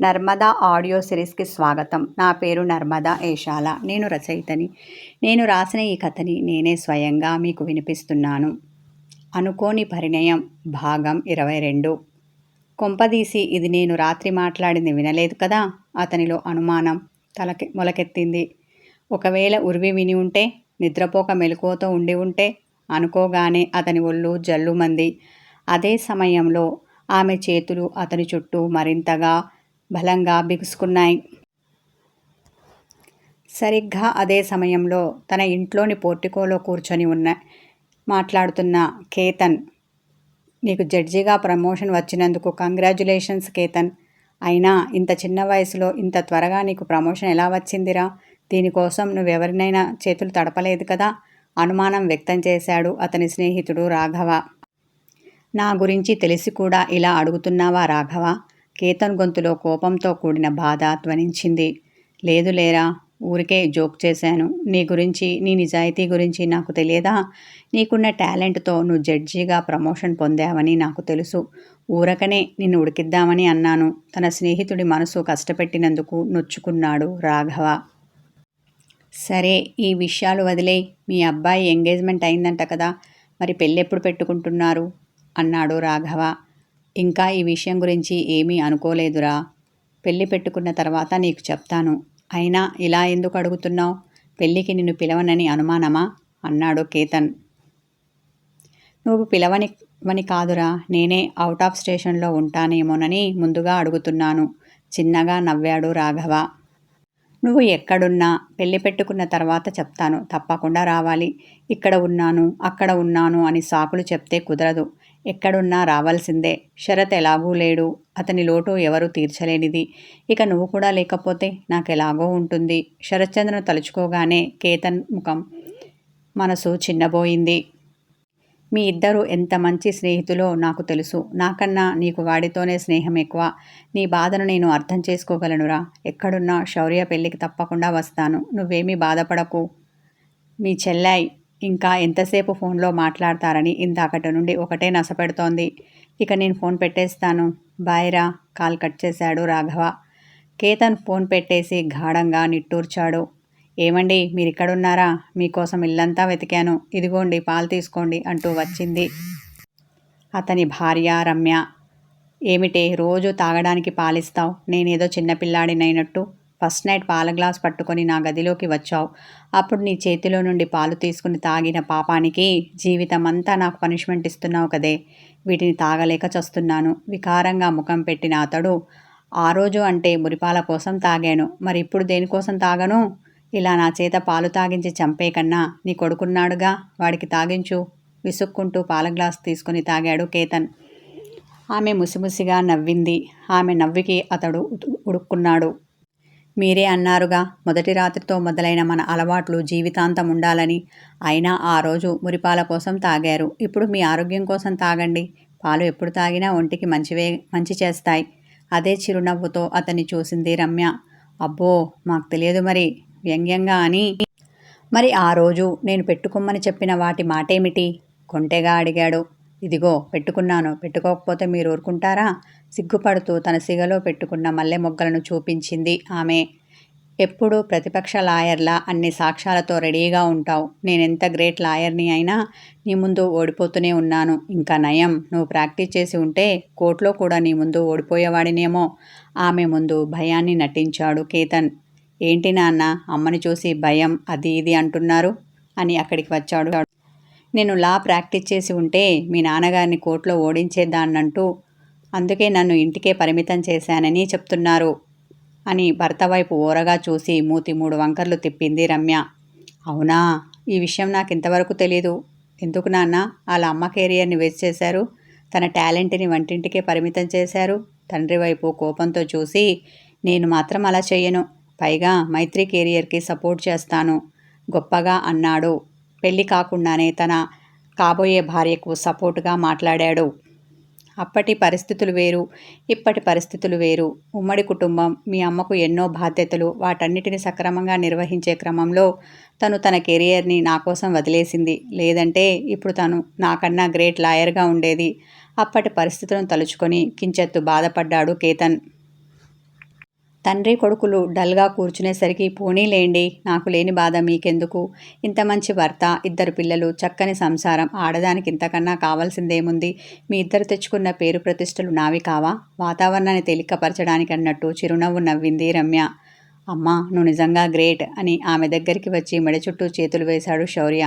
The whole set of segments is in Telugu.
నర్మదా ఆడియో సిరీస్కి స్వాగతం. నా పేరు నర్మదా ఏషాల. నేను రచయితని. నేను రాసిన ఈ కథని నేనే స్వయంగా మీకు వినిపిస్తున్నాను. అనుకోని పరిణయం. భాగం ఇరవై రెండు. కొంపదీసి ఇది నేను రాత్రి మాట్లాడింది వినలేదు కదా? అతనిలో అనుమానం తలకి మొలకెత్తింది. ఒకవేళ ఉరివి విని ఉంటే నిద్రపోక మెలకువతో ఉండి ఉంటే అనుకోగానే అతని ఒళ్ళు జల్లుమంది. అదే సమయంలో ఆమె చేతులు అతని చుట్టూ మరింతగా బలంగా బిగుసుకున్నాయి. సరిగ్గా అదే సమయంలో తన ఇంట్లోని పోర్టికోలో కూర్చొని ఉన్న మాట్లాడుతున్న కేతన్ నీకు జడ్జిగా ప్రమోషన్ వచ్చినందుకు కంగ్రాచులేషన్స్ కేతన్. అయినా ఇంత చిన్న వయసులో ఇంత త్వరగా నీకు ప్రమోషన్ ఎలా వచ్చిందిరా? దీనికోసం నువ్వెవరినైనా చేతులు తడపలేదు కదా అనుమానం వ్యక్తం చేశాడు అతని స్నేహితుడు రాఘవ. నా గురించి తెలిసి కూడా ఇలా అడుగుతున్నావా రాఘవ? కేతన్ గొంతులో కోపంతో కూడిన బాధ ధ్వనించింది. లేదు లేరా ఊరికే జోక్ చేశాను. నీ గురించి నీ నిజాయితీ గురించి నాకు తెలియదా? నీకున్న టాలెంట్తో నువ్వు జడ్జిగా ప్రమోషన్ పొందావని నాకు తెలుసు. ఊరకనే నిన్ను ఉడికిద్దామని అన్నాను. తన స్నేహితుడి మనసు కష్టపెట్టినందుకు నొచ్చుకున్నాడు రాఘవ. సరే ఈ విషయాలు వదిలే మీ అబ్బాయి ఎంగేజ్మెంట్ అయిందంట కదా మరి పెళ్ళెప్పుడు పెట్టుకుంటున్నారు? అన్నాడు రాఘవ. ఇంకా ఈ విషయం గురించి ఏమీ అనుకోలేదురా. పెళ్ళి పెట్టుకున్న తర్వాత నీకు చెప్తాను. అయినా ఇలా ఎందుకు అడుగుతున్నావు? పెళ్ళికి నిన్ను పిలవనని అనుమానమా? అన్నాడు కేతన్. నువ్వు పిలవనివని కాదురా. నేనే అవుట్ ఆఫ్ స్టేషన్లో ఉంటానేమోనని ముందుగా అడుగుతున్నాను. చిన్నగా నవ్వాడు రాఘవ. నువ్వు ఎక్కడున్నా? పెళ్ళి పెట్టుకున్న తర్వాత చెప్తాను. తప్పకుండా రావాలి. ఇక్కడ ఉన్నాను అక్కడ ఉన్నాను అని సాకులు చెప్తే కుదరదు. ఎక్కడున్నా రావాల్సిందే. శరత్ ఎలాగూ లేడు. అతని లోటు ఎవరు తీర్చలేనిది. ఇక నువ్వు కూడా లేకపోతే నాకెలాగో ఉంటుంది. శరత్చంద్రను తలుచుకోగానే కేతన్ ముఖం మనసు చిన్నబోయింది. మీ ఇద్దరు ఎంత మంచి స్నేహితులో నాకు తెలుసు. నాకన్నా నీకు వాడితోనే స్నేహం ఎక్కువ. నీ బాధను నేను అర్థం చేసుకోగలనురా. ఎక్కడున్నా శౌర్య పెళ్ళికి తప్పకుండా వస్తాను. నువ్వేమీ బాధపడకు. మీ చెల్లాయి ఇంకా ఎంతసేపు ఫోన్లో మాట్లాడతారని ఇందాకటి నుండి ఒకటే నసపెడుతోంది. ఇక నేను ఫోన్ పెట్టేస్తాను. బాయ్రా కాల్ కట్ చేశాడు రాఘవ. కేతన్ ఫోన్ పెట్టేసి గాఢంగా నిట్టూర్చాడు. ఏమండి మీరు ఇక్కడున్నారా మీకోసం ఇల్లంతా వెతికాను. ఇదిగోండి పాలు తీసుకోండి అంటూ వచ్చింది. అతని భార్య రమ్య. ఏమిటే రోజు తాగడానికి పాలిస్తావు? నేనేదో చిన్నపిల్లాడినైనట్టు. ఫస్ట్ నైట్ పాల గ్లాస్ పట్టుకొని నా గదిలోకి వచ్చావు. అప్పుడు నీ చేతిలో నుండి పాలు తీసుకుని తాగిన పాపానికి జీవితం అంతా నాకు పనిష్మెంట్ ఇస్తున్నావు కదే. వీటిని తాగలేక చస్తున్నాను. వికారంగా ముఖం పెట్టిన అతడు ఆ రోజు అంటే మురిపాల కోసం తాగాను. మరి ఇప్పుడు దేనికోసం తాగను? ఇలా నా చేత పాలు తాగించి చంపే కన్నా నీ కొడుకున్నాడుగా. వాడికి తాగించు. విసుక్కుంటూ పాల గ్లాస్ తీసుకుని తాగాడు కేతన్. ఆమె ముసిముసిగా నవ్వింది. ఆమె నవ్వికి అతడు ఉడుక్కున్నాడు. మీరే అన్నారుగా. మొదటి రాత్రితో మొదలైన మన అలవాట్లు జీవితాంతం ఉండాలని. అయినా ఆ రోజు మురిపాల కోసం తాగారు. ఇప్పుడు మీ ఆరోగ్యం కోసం తాగండి. పాలు ఎప్పుడు తాగినా ఒంటికి మంచివే మంచి చేస్తాయి. అదే చిరునవ్వుతో అతన్ని చూసింది రమ్య. అబ్బో మాకు తెలియదు మరి. వ్యంగ్యంగా అని. మరి ఆ రోజు నేను పెట్టుకోమని చెప్పిన వాటి మాటేమిటి? కొంటెగా అడిగాడు. ఇదిగో పెట్టుకున్నాను. పెట్టుకోకపోతే మీరు ఊరుకుంటారా? సిగ్గుపడుతూ తన సిగలో పెట్టుకున్న మల్లె మొగ్గలను చూపించింది ఆమె. ఎప్పుడు ప్రతిపక్ష లాయర్లా అన్ని సాక్ష్యాలతో రెడీగా ఉంటావు. నేనెంత గ్రేట్ లాయర్ని అయినా నీ ముందు ఓడిపోతూనే ఉన్నాను. ఇంకా నయం. నువ్వు ప్రాక్టీస్ చేసి ఉంటే కోర్టులో కూడా నీ ముందు ఓడిపోయేవాడినేమో. ఆమె ముందు భయాన్ని నటించాడు కేతన్. ఏంటి నాన్న అమ్మని చూసి భయం అది ఇది అంటున్నారు? అని అక్కడికి వచ్చాడు. నేను లా ప్రాక్టీస్ చేసి ఉంటే మీ నాన్నగారిని కోర్టులో ఓడించేదాన్నంటూ అందుకే నన్ను ఇంటికే పరిమితం చేశానని చెప్తున్నారు అని భర్త వైపు ఓరగా చూసి మూతి మూడు వంకర్లు తిప్పింది రమ్య. అవునా? ఈ విషయం నాకు ఇంతవరకు తెలీదు. ఎందుకు నాన్న? వాళ్ళ అమ్మ కెరియర్ని వేస్ట్ చేశారు. తన టాలెంట్ని వంటింటికే పరిమితం చేశారు. తండ్రి వైపు కోపంతో చూసి నేను మాత్రం అలా చెయ్యను. పైగా మైత్రి కెరియర్కి సపోర్ట్ చేస్తాను. గొప్పగా అన్నాడు. పెళ్ళి కాకుండానే తన కాబోయే భార్యకు సపోర్టుగా మాట్లాడాడు. అప్పటి పరిస్థితులు వేరు ఇప్పటి పరిస్థితులు వేరు. ఉమ్మడి కుటుంబం మీ అమ్మకు ఎన్నో బాధ్యతలు వాటన్నిటిని సక్రమంగా నిర్వహించే క్రమంలో తను తన కెరియర్ని నా కోసం వదిలేసింది. లేదంటే ఇప్పుడు తను నాకన్నా గ్రేట్ లాయర్గా ఉండేది. అప్పటి పరిస్థితులను తలుచుకొని కించెత్తు బాధపడ్డాడు కేతన్. తండ్రి కొడుకులు డల్గా కూర్చునేసరికి పోనీలేండి నాకు లేని బాధ మీకెందుకు? ఇంత మంచి భర్త ఇద్దరు పిల్లలు చక్కని సంసారం ఆడదానికి ఇంతకన్నా కావాల్సిందేముంది? మీ ఇద్దరు తెచ్చుకున్న పేరు ప్రతిష్టలు నావి కావా? వాతావరణాన్ని తేలికపరచడానికి అన్నట్టు చిరునవ్వు నవ్వింది రమ్య. అమ్మా నువ్వు నిజంగా గ్రేట్ అని ఆమె దగ్గరికి వచ్చి మెడ చుట్టూ చేతులు వేశాడు శౌర్య.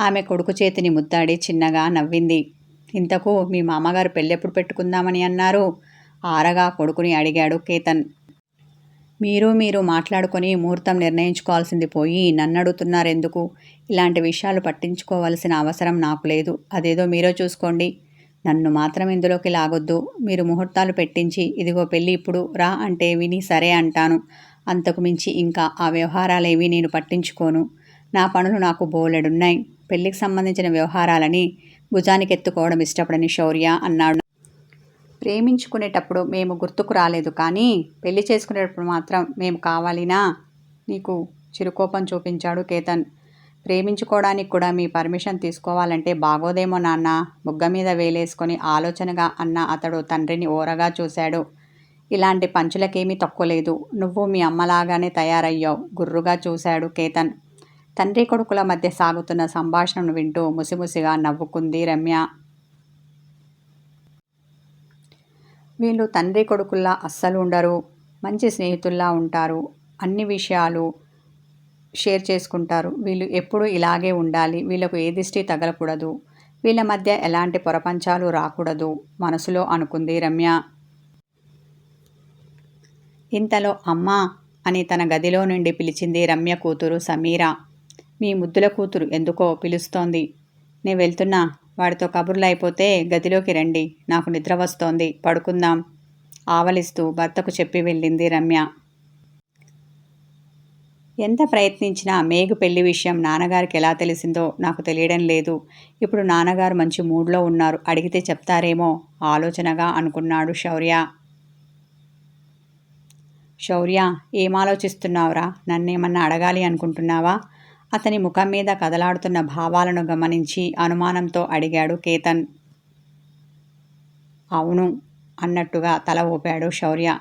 ఆమె కొడుకు చేతిని ముద్దాడి చిన్నగా నవ్వింది. ఇంతకు మీ మామగారు పెళ్ళెప్పుడు పెట్టుకుందామని అన్నారు? ఆరగా కొడుకుని అడిగాడు కేతన్. మీరు మీరు మాట్లాడుకొని ముహూర్తం నిర్ణయించుకోవాల్సింది పోయి నన్ను అడుగుతున్నారెందుకు ఇలాంటి విషయాలు పట్టించుకోవాల్సిన అవసరం నాకు లేదు. అదేదో మీరో చూసుకోండి. నన్ను మాత్రం ఇందులోకి లాగొద్దు. మీరు ముహూర్తాలు పెట్టించి ఇదిగో పెళ్ళి ఇప్పుడు రా అంటే విని సరే అంటాను. అంతకు మించి ఇంకా ఆ వ్యవహారాలేవి నేను పట్టించుకోను. నా పనులు నాకు బోలెడున్నాయి. పెళ్ళికి సంబంధించిన వ్యవహారాలని భుజానికి ఎత్తుకోవడం ఇష్టపడని శౌర్య అన్నాడు ప్రేమించుకునేటప్పుడు మేము గుర్తుకు రాలేదు. కానీ పెళ్ళి చేసుకునేటప్పుడు మాత్రం మేము కావాలినా నీకు చిరుకోపం చూపించాడు కేతన్. ప్రేమించుకోవడానికి కూడా మీ పర్మిషన్ తీసుకోవాలంటే బాగోదేమో నాన్న. బుగ్గ మీద వేలేసుకొని ఆలోచనగా అన్న అతడు తండ్రిని ఓరగా చూశాడు. ఇలాంటి పంచులకేమీ తక్కువలేదు నువ్వు మీ అమ్మలాగానే తయారయ్యావు. గుర్రుగా చూశాడు కేతన్. తండ్రి కొడుకుల మధ్య సాగుతున్న సంభాషణను వింటూ ముసిముసిగా నవ్వుకుంది రమ్య. వీళ్ళు తండ్రి కొడుకుల్లా అస్సలు ఉండరు మంచి స్నేహితుల్లా ఉంటారు అన్ని విషయాలు షేర్ చేసుకుంటారు. వీళ్ళు ఎప్పుడూ ఇలాగే ఉండాలి వీళ్ళకు ఏ దిష్టి తగలకూడదు వీళ్ళ మధ్య ఎలాంటి పొరపంచాలు రాకూడదు మనసులో అనుకుంది రమ్య. ఇంతలో అమ్మా అని తన గదిలో నుండి పిలిచింది రమ్య కూతురు సమీర. మీ ముద్దుల కూతురు ఎందుకో పిలుస్తోంది. నేను వెళ్తున్నా. వాడితో కబుర్లు అయిపోతే గదిలోకి రండి. నాకు నిద్ర వస్తోంది. పడుకుందాం. ఆవలిస్తూ భర్తకు చెప్పి వెళ్ళింది రమ్య. ఎంత ప్రయత్నించినా మేఘు పెళ్ళి విషయం నాన్నగారికి ఎలా తెలిసిందో నాకు తెలియడం లేదు. ఇప్పుడు నాన్నగారు మంచి మూడ్లో ఉన్నారు. అడిగితే చెప్తారేమో ఆలోచనగా అనుకున్నాడు శౌర్య. శౌర్య ఏం ఆలోచిస్తున్నావురా? నన్నేమన్నా అడగాలి అనుకుంటున్నావా? అతని ముఖం మీద కదలాడుతున్న భావాలను గమనించి అనుమానంతో అడిగాడు కేతన్. అవును అన్నట్టుగా తల ఊపాడు శౌర్య.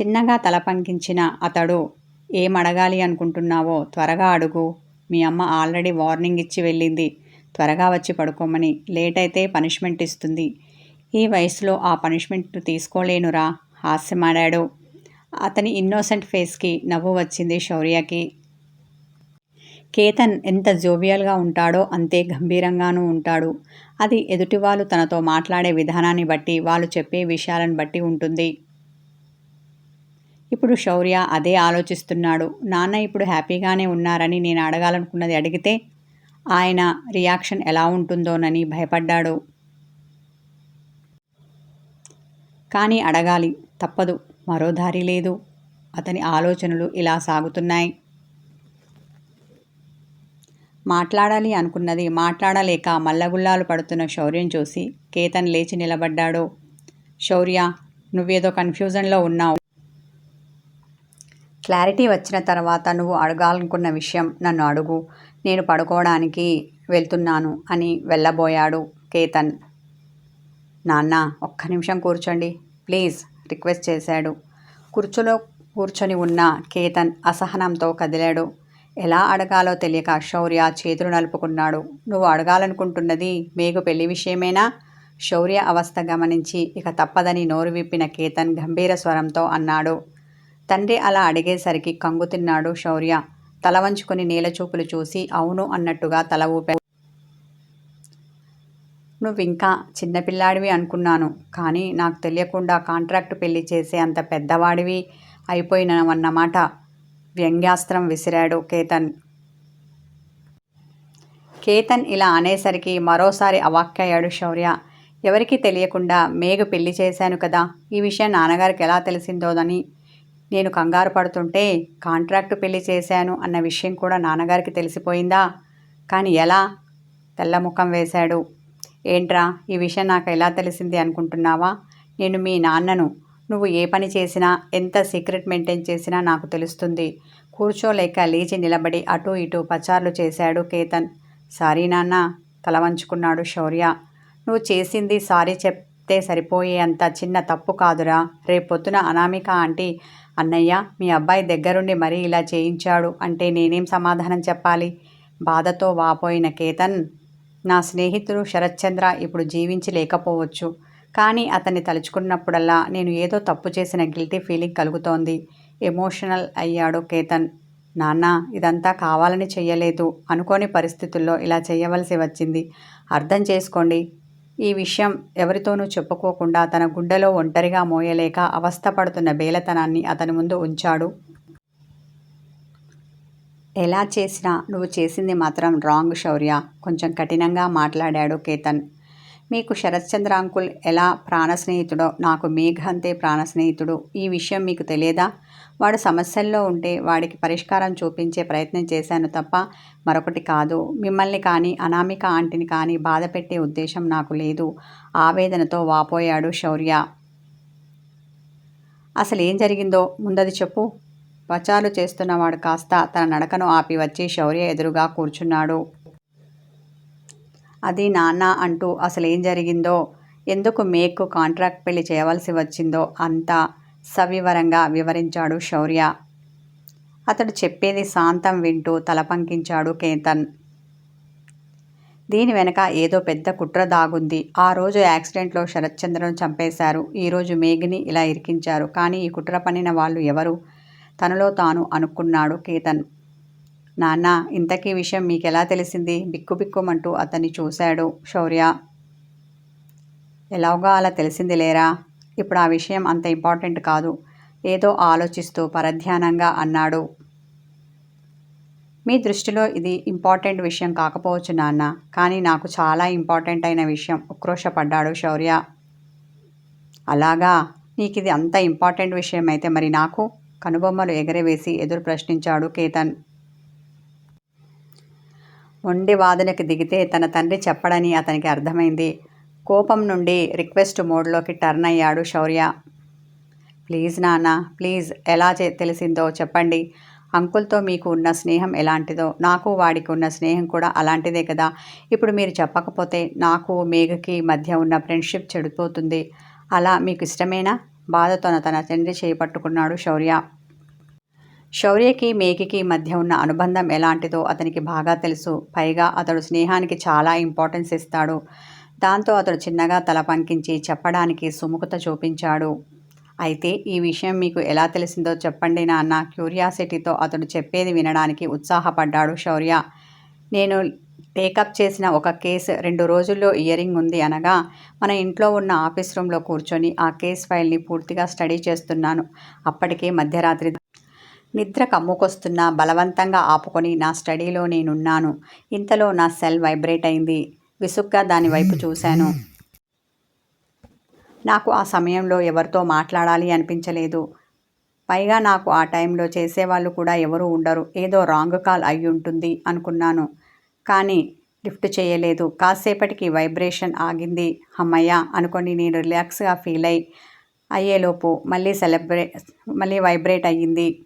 చిన్నగా తల పంకించిన అతడు ఏమడగాలి అనుకుంటున్నావో త్వరగా అడుగు. మీ అమ్మ ఆల్రెడీ వార్నింగ్ ఇచ్చి వెళ్ళింది. త్వరగా వచ్చి పడుకోమని లేట్ అయితే పనిష్మెంట్ ఇస్తుంది. ఈ వయసులో ఆ పనిష్మెంట్ తీసుకోలేనురా హాస్యమాడాడు. అతని ఇన్నోసెంట్ ఫేస్కి నవ్వు వచ్చింది శౌర్యకి. కేతన్ ఎంత జోవియల్గా ఉంటాడో అంతే గంభీరంగానూ ఉంటాడు. అది ఎదుటివాళ్ళు తనతో మాట్లాడే విధానాన్ని బట్టి వాళ్ళు చెప్పే విషయాలను బట్టి ఉంటుంది. ఇప్పుడు శౌర్య అదే ఆలోచిస్తున్నాడు. నాన్న ఇప్పుడు హ్యాపీగానే ఉన్నారని నేను అడగాలనుకున్నది అడిగితే ఆయన రియాక్షన్ ఎలా ఉంటుందోనని భయపడ్డాడు. కానీ అడగాలి. తప్పదు. మరో దారి లేదు. అతని ఆలోచనలు ఇలా సాగుతున్నాయి. మాట్లాడాలి అనుకున్నది. మాట్లాడలేక మల్లగుల్లాలు పడుతున్న శౌర్యం చూసి కేతన్ లేచి నిలబడ్డాడు. శౌర్య నువ్వేదో కన్ఫ్యూజన్లో ఉన్నావు. క్లారిటీ వచ్చిన తర్వాత నువ్వు అడగాలనుకున్న విషయం నన్ను అడుగు. నేను పడుకోవడానికి వెళ్తున్నాను అని వెళ్ళబోయాడు కేతన్. నాన్న ఒక్క నిమిషం కూర్చోండి. ప్లీజ్ రిక్వెస్ట్ చేశాడు. కుర్చీలో కూర్చొని ఉన్న కేతన్ అసహనంతో కదిలాడు. ఎలా అడగాలో తెలియక శౌర్య చేతులు నలుపుకున్నాడు. నువ్వు అడగాలనుకుంటున్నది మీకు పెళ్ళి విషయమేనా? శౌర్య అవస్థ గమనించి ఇక తప్పదని నోరు విప్పిన కేతన్ గంభీర స్వరంతో అన్నాడు. తండ్రి అలా అడిగేసరికి కంగు తిన్నాడు శౌర్య. తల వంచుకొని నీలచూపులు చూసి అవును అన్నట్టుగా తల ఊపాడు నువ్వింకా చిన్నపిల్లాడివి అనుకున్నాను. కానీ నాకు తెలియకుండా కాంట్రాక్ట్ పెళ్ళి చేసే అంత పెద్దవాడివి అయిపోయినవన్నమాట. వ్యంగ్యాస్త్రం విసిరాడు కేతన్. కేతన్ ఇలా అనేసరికి మరోసారి అవాక్కయ్యాడు శౌర్య. ఎవరికీ తెలియకుండా మేఘ పెళ్ళి చేశాను కదా ఈ విషయం నాన్నగారికి ఎలా తెలిసిందోదని నేను కంగారు పడుతుంటే కాంట్రాక్టు పెళ్ళి చేశాను అన్న విషయం కూడా నాన్నగారికి తెలిసిపోయిందా? కానీ ఎలా? తెల్లముఖం వేశాడు. ఏంట్రా ఈ విషయం నాకు ఎలా తెలిసింది అనుకుంటున్నావా? నేను మీ నాన్నను నువ్వు ఏ పని చేసినా ఎంత సీక్రెట్ మెయింటైన్ చేసినా నాకు తెలుస్తుంది. కూర్చోలేక లేచి నిలబడి అటూ ఇటూ పచార్లు చేశాడు కేతన్. సారీ నాన్న తల వంచుకున్నాడు శౌర్య. నువ్వు చేసింది సారీ చెప్తే సరిపోయే అంత చిన్న తప్పు కాదురా. రేపొద్దున అనామిక ఆంటీ అన్నయ్య మీ అబ్బాయి దగ్గరుండి మరీ ఇలా చేయించాడు అంటే నేనేం సమాధానం చెప్పాలి? బాధతో వాపోయిన కేతన్ నా స్నేహితుడు శరత్చంద్ర ఇప్పుడు జీవించి లేకపోవచ్చు కానీ అతన్ని తలుచుకున్నప్పుడల్లా నేను ఏదో తప్పు చేసిన గిల్టీ ఫీలింగ్ కలుగుతోంది. ఎమోషనల్ అయ్యాడు కేతన్. నాన్న ఇదంతా కావాలని చెయ్యలేదు. అనుకోని పరిస్థితుల్లో ఇలా చేయవలసి వచ్చింది. అర్థం చేసుకోండి. ఈ విషయం ఎవరితోనూ చెప్పుకోకుండా తన గుండెలో ఒంటరిగా మోయలేక అవస్థపడుతున్న బేలతనాన్ని అతని ముందు ఉంచాడు. ఎలా చేసినా నువ్వు చేసింది మాత్రం రాంగ్ శౌర్య. కొంచెం కఠినంగా మాట్లాడాడు కేతన్. మీకు శరత్చంద్ర అంకుల్ ఎలా ప్రాణ స్నేహితుడో నాకు మేఘ అంతే ప్రాణ స్నేహితుడు ఈ విషయం మీకు తెలియదా? వాడు సమస్యల్లో ఉంటే వాడికి పరిష్కారం చూపించే ప్రయత్నం చేశాను తప్ప మరొకటి కాదు. మిమ్మల్ని కానీ అనామిక ఆంటీని కానీ బాధ పెట్టే ఉద్దేశం నాకు లేదు. ఆవేదనతో వాపోయాడు శౌర్య. అసలు ఏం జరిగిందో ముందది చెప్పు. పచారు చేస్తున్నవాడు కాస్త తన నడకను ఆపి వచ్చి శౌర్య ఎదురుగా కూర్చున్నాడు. అది నాన్న అంటూ అసలేం జరిగిందో ఎందుకు మేకు కాంట్రాక్ట్ పెళ్ళి చేయవలసి వచ్చిందో అంతా సవివరంగా వివరించాడు శౌర్య. అతడు చెప్పేది శాంతం వింటూ తల పంకించాడు కేతన్. దీని వెనక ఏదో పెద్ద కుట్ర దాగుంది. ఆ రోజు యాక్సిడెంట్లో శరత్చంద్రను చంపేశారు. ఈరోజు మేఘిని ఇలా ఇరికించారు. కానీ ఈ కుట్ర పనిన వాళ్ళు ఎవరు? తనలో తాను అనుకున్నాడు కేతన్. నాన్న ఇంతకీ విషయం మీకెలా తెలిసింది? బిక్కుబిక్కుమంటూ అతన్ని చూశాడు శౌర్య. ఎలాగో అలా తెలిసింది లేరా? ఇప్పుడు ఆ విషయం అంత ఇంపార్టెంట్ కాదు. ఏదో ఆలోచిస్తూ పరధ్యానంగా అన్నాడు. మీ దృష్టిలో ఇది ఇంపార్టెంట్ విషయం కాకపోవచ్చు నాన్న కానీ నాకు చాలా ఇంపార్టెంట్ అయిన విషయం ఉక్రోషపడ్డాడు శౌర్య. అలాగా? నీకు ఇది అంత ఇంపార్టెంట్ విషయం అయితే మరి నాకు కనుబొమ్మలు ఎగరవేసి ఎదురు ప్రశ్నించాడు కేతన్. మొండి వాదనకి దిగితే తన తండ్రి చెప్పడని అతనికి అర్థమైంది. కోపం నుండి రిక్వెస్ట్ మోడ్లోకి టర్న్ అయ్యాడు శౌర్య. ప్లీజ్ నాన్న ప్లీజ్ ఎలా చే తెలిసిందో చెప్పండి. అంకుల్తో మీకు ఉన్న స్నేహం ఎలాంటిదో నాకు వాడికి ఉన్న స్నేహం కూడా అలాంటిదే కదా. ఇప్పుడు మీరు చెప్పకపోతే నాకు మేఘకి మధ్య ఉన్న ఫ్రెండ్షిప్ చెడిపోతుంది. అలా మీకు ఇష్టమేనా? బాధతో తన తండ్రి చేపట్టుకున్నాడు శౌర్య. శౌర్యకి మేకికి మధ్య ఉన్న అనుబంధం ఎలాంటిదో అతనికి బాగా తెలుసు. పైగా అతడు స్నేహానికి చాలా ఇంపార్టెన్స్ ఇస్తాడు. దాంతో అతడు చిన్నగా తల పంకించి చెప్పడానికి సుముఖత చూపించాడు. అయితే ఈ విషయం మీకు ఎలా తెలిసిందో చెప్పండి నాన్న. క్యూరియాసిటీతో అతడు చెప్పేది వినడానికి ఉత్సాహపడ్డాడు శౌర్య. నేను టేకప్ చేసిన ఒక కేసు రెండు రోజుల్లో ఇయరింగ్ ఉంది అనగా మన ఇంట్లో ఉన్న ఆఫీస్ రూమ్లో కూర్చొని ఆ కేస్ ఫైల్ని పూర్తిగా స్టడీ చేస్తున్నాను. అప్పటికే మధ్యరాత్రి నిద్ర కమ్ముకొస్తున్నా బలవంతంగా ఆపుకొని నా స్టడీలో నేనున్నాను. ఇంతలో నా సెల్ వైబ్రేట్ అయింది. విసుగ్గా దాని వైపు చూశాను. నాకు ఆ సమయంలో ఎవరితో మాట్లాడాలి అనిపించలేదు. పైగా నాకు ఆ టైంలో చేసేవాళ్ళు కూడా ఎవరు ఉండరు. ఏదో రాంగ్ కాల్ అయి ఉంటుంది అనుకున్నాను. కానీ లిఫ్ట్ చేయలేదు. కాసేపటికి వైబ్రేషన్ ఆగింది. అమ్మయ్య అనుకొని నేను రిలాక్స్గా ఫీల్ అయ్యి అయ్యేలోపు మళ్ళీ సెలబ్రే మళ్ళీ వైబ్రేట్ అయ్యింది.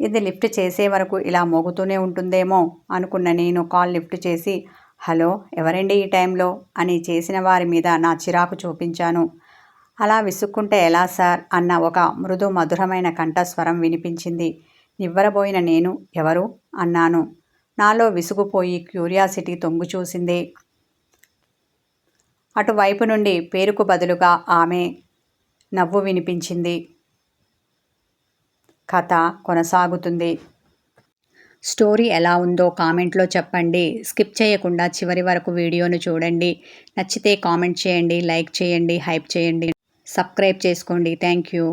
ఇది లిఫ్ట్ చేసే వరకు ఇలా మోగుతూనే ఉంటుందేమో అనుకున్న నేను కాల్ లిఫ్ట్ చేసి హలో ఎవరండి ఈ టైంలో? అని చేసిన వారి మీద నా చిరాకు చూపించాను. అలా విసుక్కుంటే ఎలా సార్? అన్న ఒక మృదు మధురమైన కంఠస్వరం వినిపించింది. నివ్వరబోయిన నేను ఎవరు? అన్నాను. నాలో విసుగుపోయి క్యూరియాసిటీ తొంగు చూసింది. అటువైపు నుండి పేరుకు బదులుగా ఆమె నవ్వు వినిపించింది. కథ కొనసాగుతుంది. స్టోరీ ఎలా ఉందో కామెంట్లో చెప్పండి. స్కిప్ చేయకుండా చివరి వరకు వీడియోను చూడండి. నచ్చితే కామెంట్ చేయండి లైక్ చేయండి హైప్ చేయండి. సబ్స్క్రైబ్ చేసుకోండి. Thank you.